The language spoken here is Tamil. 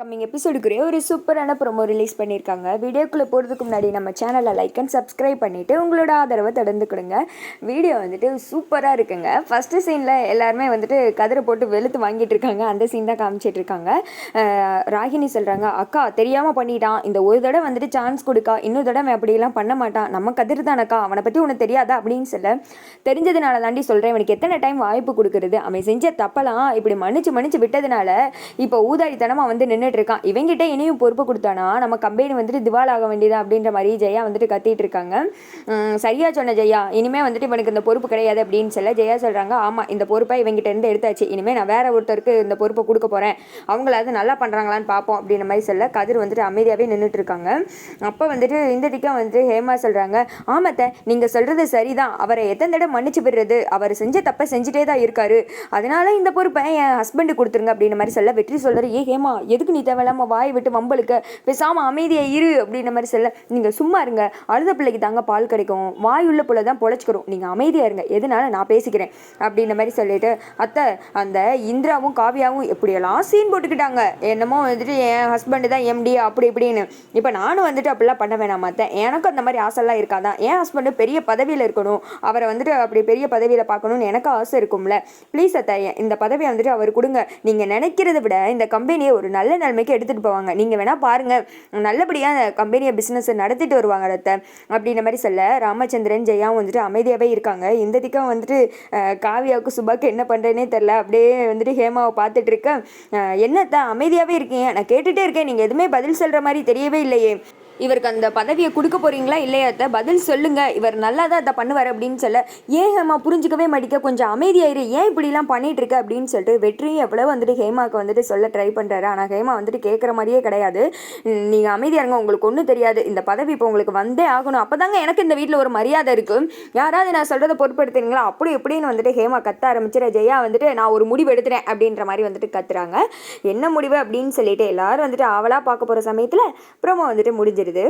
கம்மிங் எபிசோடுக்குரிய ஒரு சூப்பரான ப்ரொமோ ரிலீஸ் பண்ணியிருக்காங்க. வீடியோக்குள்ளே போகிறதுக்கு முன்னாடி நம்ம சேனலை லைக் அண்ட் சப்ஸ்கிரைப் பண்ணிவிட்டு உங்களோட ஆதரவை தொடர்ந்து கொடுங்க. வீடியோ வந்துட்டு சூப்பராக இருக்குங்க. ஃபஸ்ட்டு சீனில் எல்லாருமே வந்துட்டு கதிரை போட்டு வெளுத்து வாங்கிட்டு இருக்காங்க. அந்த சீன் தான் காமிச்சிட்டு இருக்காங்க. ராகினி சொல்கிறாங்க அக்கா தெரியாமல் பண்ணிட்டான். இந்த ஒரு தடவை வந்துட்டு சான்ஸ் கொடுக்கா. இன்னொரு தடவை அப்படியெல்லாம் பண்ண மாட்டான். நம்ம கதிர் தானக்கா அவனை பற்றி உனக்கு தெரியாதா? அப்படின்னு சொல்ல தெரிஞ்சதுனால தாண்டி சொல்கிறேன் இவனுக்கு எத்தனை டைம் வாய்ப்பு கொடுக்குறது? அவன் செஞ்ச தப்பலாம் இப்படி மன்னிச்சு மன்னிச்சு விட்டதுனால இப்போ ஊதாரித்தனமாக வந்து நின்று இருக்கான் இவங்கிட்ட இனியும் பொறுப்பு கொடுத்தானா? நம்ம கம்பெனி வந்துட்டு திவால் ஆக வேண்டியதா அப்படின்ற மாதிரி ஜெயா வந்துட்டு கத்திட்டு இருக்காங்க சரியா சொன்ன ஜெயா. இனிமே வந்துட்டு இவனுக்கு இந்த பொறுப்பு கிடையாது அப்படின்னு சொல்ல ஜெயா சொல்றாங்க ஆமா இந்த பொறுப்பை இவங்கிட்ட இருந்து எடுத்தாச்சு. இனிமே நான் வேற ஒருத்தருக்கு இந்த பொறுப்பை கொடுக்க போறேன். அவங்களாவது நல்லா பண்றாங்களான்னு பார்ப்போம் அப்படின்ற மாதிரி சொல்ல கதிர் வந்துட்டு அமைதியாவே நின்றுட்டு இருக்காங்க அப்போ வந்துட்டு இந்த திக்கம் வந்துட்டு ஹேமா சொல்றாங்க ஆமாத்த நீங்க சொல்றது சரிதான். அவரை எத்தனை தடவை மன்னிச்சு விடுறது? அவர் செஞ்ச தப்பை செஞ்சுட்டே தான் இருக்காரு. அதனால இந்த பொறுப்பை என் ஹஸ்பண்டு கொடுத்துருங்க அப்படின்ற மாதிரி சொல்ல வெற்றி சொல்றாரு ஏ ஹேமா எதுக்கு நீ தேவையில்லாமல் வாய் விட்டு வம்பளுக்கு பேசாமல் அமைதியாக இரு அப்படின்ற மாதிரி சொல்ல நீங்கள் சும்மா இருங்க. அழுத பிள்ளைக்கு தாங்க பால் கிடைக்கும். வாய் உள்ள புள்ள தான் பொழைச்சிக்கிறோம் நீங்கள் அமைதியாக இருங்க. எதனால நான் பேசிக்கிறேன்? அப்படின்ற மாதிரி சொல்லிட்டு அத்தை அந்த இந்திராவும் காவியாவும் எப்படியெல்லாம் சீன் போட்டுக்கிட்டாங்க. என்னமோ வந்துட்டு என் ஹஸ்பண்டு தான் எம்டி அப்படி இப்படின்னு. இப்போ நானும் வந்துட்டு அப்படிலாம் பண்ண வேணாம் மாத்தேன் எனக்கும் அந்த மாதிரி ஆசைலாம் இருக்காதான் என் ஹஸ்பண்டு பெரிய பதவியில் இருக்கணும். அவரை வந்துட்டு அப்படி பெரிய பதவியில் பார்க்கணும்னு எனக்கு ஆசை இருக்கும்ல. ப்ளீஸ் அத்தை இந்த பதவியை வந்துட்டு அவர் கொடுங்க. நீங்கள் நினைக்கிறத விட இந்த கம்பெனியை ஒரு நல்ல நிலைமைக்கு எடுத்துகிட்டு போவாங்க. நீங்கள் வேணால் பாருங்கள் நல்லபடியாக அந்த கம்பெனியை பிஸ்னஸை நடத்திட்டு வருவாங்க அத்தை அப்படின்ற மாதிரி சொல்ல ராமச்சந்திரன் ஜெயாவும் வந்துட்டு அமைதியாகவே இருக்காங்க. இந்த திக்கம் வந்துட்டு காவியாவுக்கு சுபாக்கு என்ன பண்ணுறேனே தெரில அப்படியே வந்துட்டு ஹேமாவை பார்த்துட்டு இருக்கேன். என்னத்தான் அமைதியாகவே இருக்கீங்க? நான் கேட்டுகிட்டே இருக்கேன். நீங்கள் எதுவுமே பதில் சொல்கிற மாதிரி தெரியவே இல்லையே. இவருக்கு அந்த பதவியை கொடுக்க போறீங்களா இல்லையா அத்தை? பதில் சொல்லுங்க. இவர் நல்லா தான் அதை பண்ணுவார் அப்படின்னு சொல்ல ஏன் ஹேமா புரிஞ்சுக்கவே மாட்டிக்க? கொஞ்சம் அமைதியாயிரு. ஏன் இப்படிலாம் பண்ணிட்டு இருக்க அப்படின்னு சொல்லிட்டு வெற்றி எவ்வளோ வந்துட்டு ஹேமாவுக்கு வந்துட்டு சொல்ல ட்ரை பண்ணுறாரு ஆனால் ஹேமா வந்துட்டு கேட்குற மாதிரியே கிடையாது. நீங்கள் அமைதியாக இருங்க. உங்களுக்கு ஒன்றும் தெரியாது. இந்த பதவி இப்போ உங்களுக்கு வந்தே ஆகணும். அப்போதாங்க எனக்கு இந்த வீட்டில் ஒரு மரியாதை இருக்குது யாராவது நான் சொல்கிறத பொருட்படுத்துறீங்களா? அப்படி இப்படின்னு வந்துட்டு ஹேமா கத்த ஆரம்பிச்சிட ஜெயா வந்துட்டு நான் ஒரு முடிவு எடுத்துறேன். அப்படின்ற மாதிரி வந்துட்டு கத்துறாங்க. என்ன முடிவு? அப்படின்னு சொல்லிட்டு எல்லாரும் வந்துட்டு ஆவலாக பார்க்க போகிற சமயத்தில் ப்ரோமோ வந்துட்டு മറക്കരുത്